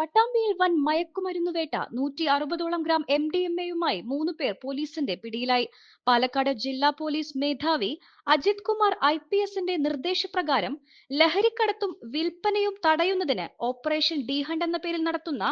പട്ടാമ്പിയിൽ വൻ മയക്കുമരുന്ന് വേട്ട. നൂറ്റി അറുപതോളം ഗ്രാം എം ഡി എം എയുമായി മൂന്ന് പേർ പോലീസിന്റെ പിടിയിലായി. പാലക്കാട് ജില്ലാ പോലീസ് മേധാവി അജിത് കുമാർ ഐ പി എസിന്റെ നിർദ്ദേശപ്രകാരം ലഹരിക്കടത്തും വിൽപ്പനയും തടയുന്നതിന് ഓപ്പറേഷൻ ഡി ഹണ്ട് എന്ന പേരിൽ നടത്തുന്ന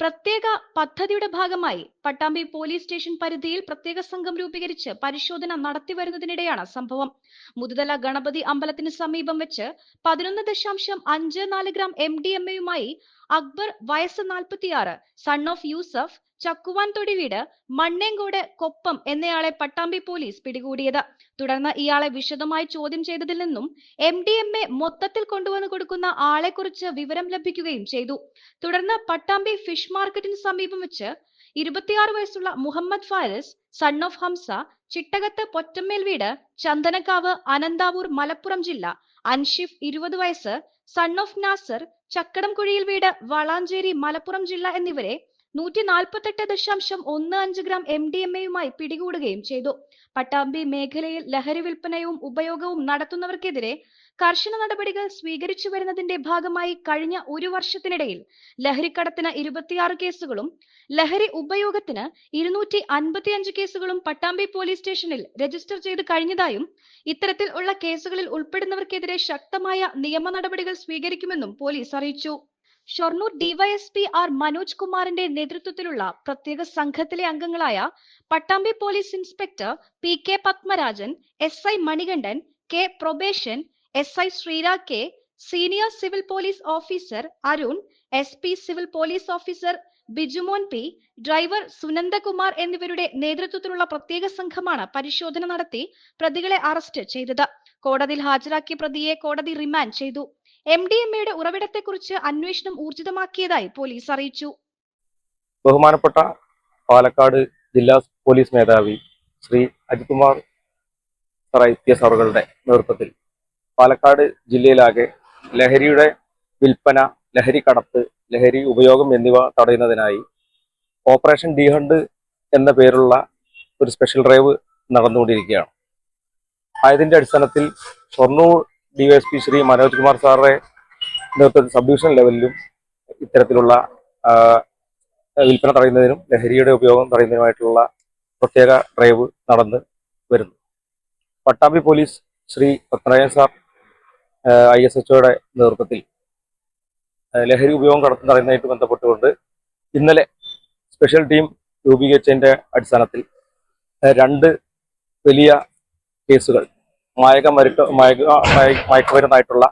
പ്രത്യേക പദ്ധതിയുടെ ഭാഗമായി പട്ടാമ്പി പോലീസ് സ്റ്റേഷൻ പരിധിയിൽ പ്രത്യേക സംഘം രൂപീകരിച്ച് പരിശോധന നടത്തി വരുന്നതിനിടെയാണ് സംഭവം. മുതുതല ഗണപതി അമ്പലത്തിന് സമീപം വെച്ച് പതിനൊന്ന് ദശാംശം അഞ്ച് നാല് ഗ്രാം എം ഡി എം എയുമായി അക്ബർ വയസ്സ് നാൽപ്പത്തിയാറ് സൺ ഓഫ് യൂസഫ് ചക്കുവാൻ തൊടി വീട് മണ്ണേങ്കോട് കൊപ്പം എന്നയാളെ പട്ടാമ്പി പോലീസ് പിടികൂടിയത്. തുടർന്ന് ഇയാളെ വിശദമായി ചോദ്യം ചെയ്തതിൽ നിന്നും എം ഡി എം എ മൊത്തത്തിൽ കൊണ്ടുവന്ന് കൊടുക്കുന്ന ആളെക്കുറിച്ച് വിവരം ലഭിക്കുകയും ചെയ്തു. തുടർന്ന് പട്ടാമ്പി ഫിഷ് മാർക്കറ്റിന് സമീപം വെച്ച് ഇരുപത്തിയാറ് വയസ്സുള്ള മുഹമ്മദ് ഫാരിസ് സൺ ഓഫ് ഹംസ ചിട്ടകത്ത് പൊറ്റമ്മേൽ വീട് ചന്ദനക്കാവ് അനന്താവൂർ മലപ്പുറം ജില്ല അൻഷിഫ് ഇരുപത് വയസ്സ് സൺ ഓഫ് നാസർ ചക്കടംകുഴിയിൽ വീട് വളാഞ്ചേരി മലപ്പുറം ജില്ല എന്നിവരെ നൂറ്റി നാൽപ്പത്തെട്ട് ദശാംശം ഒന്ന് അഞ്ച് ഗ്രാം എം ഡി എം എയുമായി പിടികൂടുകയും ചെയ്തു. പട്ടാമ്പി മേഖലയിൽ ലഹരി വിൽപ്പനയും ഉപയോഗവും നടത്തുന്നവർക്കെതിരെ കർശന നടപടികൾ സ്വീകരിച്ചു വരുന്നതിന്റെ ഭാഗമായി കഴിഞ്ഞ ഒരു വർഷത്തിനിടയിൽ ലഹരിക്കടത്തിന് ഇരുപത്തിയാറ് കേസുകളും ലഹരി ഉപയോഗത്തിന് ഇരുന്നൂറ്റി അൻപത്തിയഞ്ച് കേസുകളും പട്ടാമ്പി പോലീസ് സ്റ്റേഷനിൽ രജിസ്റ്റർ ചെയ്ത് കഴിഞ്ഞതായും ഇത്തരത്തിൽ ഉള്ള കേസുകളിൽ ഉൾപ്പെടുന്നവർക്കെതിരെ ശക്തമായ നിയമ നടപടികൾ സ്വീകരിക്കുമെന്നും പോലീസ് അറിയിച്ചു. ഷൊർണൂർ ഡിവൈഎസ്പി ആർ മനോജ് കുമാറിന്റെ നേതൃത്വത്തിലുള്ള പ്രത്യേക സംഘത്തിലെ അംഗങ്ങളായ Pattambi police inspector P K Padmarajan S I Manikandan K probation S I ശ്രീരാ K senior civil police officer Arun S P civil police officer Bijumon P driver Sunandakumar എന്നിവരുടെ നേതൃത്വത്തിലുള്ള പ്രത്യേക സംഘമാണ് പരിശോധന നടത്തി പ്രതികളെ അറസ്റ്റ് ചെയ്തത്. കോടതിയിൽ ഹാജരാക്കിയ പ്രതിയെ കോടതി റിമാൻഡ് ചെയ്തു. എം ഡി എം എയുടെ ഉറവിടത്തെക്കുറിച്ച് അന്വേഷണം ഊർജിതമാക്കിയതായി പോലീസ് അറിയിച്ചു. ബഹുമാനപ്പെട്ട പാലക്കാട് ജില്ലാ പോലീസ് മേധാവി Sree Ajith Kumar sir P S അവറുകളുടെ നേതൃത്വത്തിൽ പാലക്കാട് ജില്ലയിലാകെ ലഹരിയുടെ വിൽപ്പന ലഹരി കടത്ത് ലഹരി ഉപയോഗം എന്നിവ തടയുന്നതിനായി ഓപ്പറേഷൻ ഡി ഹണ്ട് എന്ന പേരുള്ള ഒരു സ്പെഷ്യൽ ഡ്രൈവ് നടന്നുകൊണ്ടിരിക്കുകയാണ്. ആയതിന്റെ അടിസ്ഥാനത്തിൽ ഷൊർണൂർ ഡിവൈഎസ്പി ശ്രീ മനോജ് കുമാർ സാറുടെ നേതൃത്വത്തിൽ സബ് ഡിവിഷൻ ലെവലിലും ഇത്തരത്തിലുള്ള വിൽപ്പന തടയുന്നതിനും ലഹരിയുടെ ഉപയോഗം തടയുന്നതിനുമായിട്ടുള്ള പ്രത്യേക ഡ്രൈവ് നടന്ന് വരുന്നു. Pattambi police Sree Padmanabhan sir I S എച്ച്ഒയുടെ നേതൃത്വത്തിൽ ലഹരി ഉപയോഗം കടത്തി തടയുന്നതായിട്ട് ബന്ധപ്പെട്ടുകൊണ്ട് ഇന്നലെ സ്പെഷ്യൽ ടീം രൂപീകരിച്ചതിന്റെ അടിസ്ഥാനത്തിൽ രണ്ട് വലിയ കേസുകൾ മായക മരുട്ട് മയക്ക മയ- മയക്കുമരുന്നായിട്ടുള്ള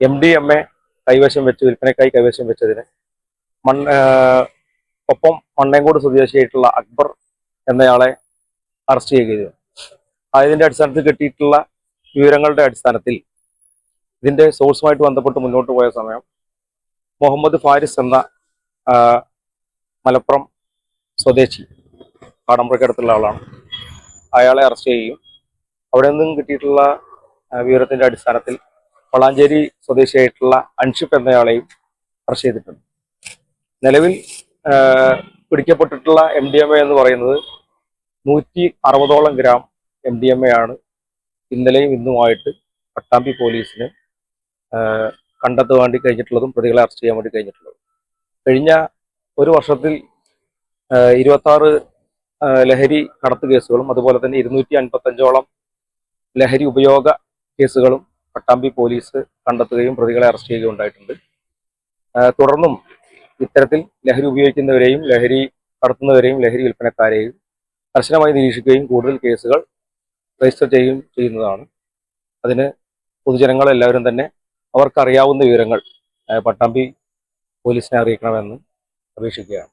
എം ഡി എം എ കൈവശം വെച്ച് വിൽപ്പനയ്ക്കായി കൈവശം വെച്ചതിന് ആ, ഒപ്പം മണ്ണേങ്കോട് സ്വദേശിയായിട്ടുള്ള അക്ബർ എന്നയാളെ അറസ്റ്റ് ചെയ്യുകയും അതിന്റെ അടിസ്ഥാനത്തിൽ കിട്ടിയിട്ടുള്ള വിവരങ്ങളുടെ അടിസ്ഥാനത്തിൽ ഇതിന്റെ സോഴ്സുമായിട്ട് ബന്ധപ്പെട്ട് മുന്നോട്ട് പോയ സമയം മുഹമ്മദ് ഫാരിസ് എന്ന മലപ്പുറം സ്വദേശി പാടമ്പുറക്കടുത്തുള്ള ആളാണ്. അയാളെ അറസ്റ്റ് ചെയ്യുകയും അവിടെ നിന്നും കിട്ടിയിട്ടുള്ള വിവരത്തിന്റെ അടിസ്ഥാനത്തിൽ വളാഞ്ചേരി സ്വദേശിയായിട്ടുള്ള അൻഷിപ്പ് എന്നയാളെയും അറസ്റ്റ് ചെയ്തിട്ടുണ്ട്. നിലവിൽ പിടിക്കപ്പെട്ടിട്ടുള്ള എം ഡി എം എ എന്ന് പറയുന്നത് നൂറ്റി അറുപതോളം gram M D M A ആണ്. ഇന്നലെയും ഇന്നുമായിട്ട് പട്ടാമ്പി പോലീസിന് കണ്ടെത്തു വേണ്ടി കഴിഞ്ഞിട്ടുള്ളതും പ്രതികളെ അറസ്റ്റ് ചെയ്യാൻ വേണ്ടി കഴിഞ്ഞിട്ടുള്ളതും. കഴിഞ്ഞ ഒരു വർഷത്തിൽ ഇരുപത്താറ് ലഹരി കടത്ത് കേസുകളും അതുപോലെ തന്നെ ഇരുന്നൂറ്റി അൻപത്തഞ്ചോളം ലഹരി ഉപയോഗ കേസുകളും പട്ടാമ്പി പോലീസ് കണ്ടെത്തുകയും പ്രതികളെ അറസ്റ്റ് ചെയ്യുകയും ഉണ്ടായിട്ടുണ്ട്. തുടർന്നും ഇത്തരത്തിൽ ലഹരി ഉപയോഗിക്കുന്നവരെയും ലഹരി കടത്തുന്നവരെയും ലഹരി വിൽപ്പനക്കാരെയും കർശനമായി നിരീക്ഷിക്കുകയും കൂടുതൽ കേസുകൾ രജിസ്റ്റർ ചെയ്യുകയും ചെയ്യുന്നതാണ്. അതിന് പൊതുജനങ്ങളെല്ലാവരും തന്നെ അവർക്കറിയാവുന്ന വിവരങ്ങൾ പട്ടാമ്പി പോലീസിനെ അറിയിക്കണമെന്ന് അപേക്ഷിക്കുകയാണ്.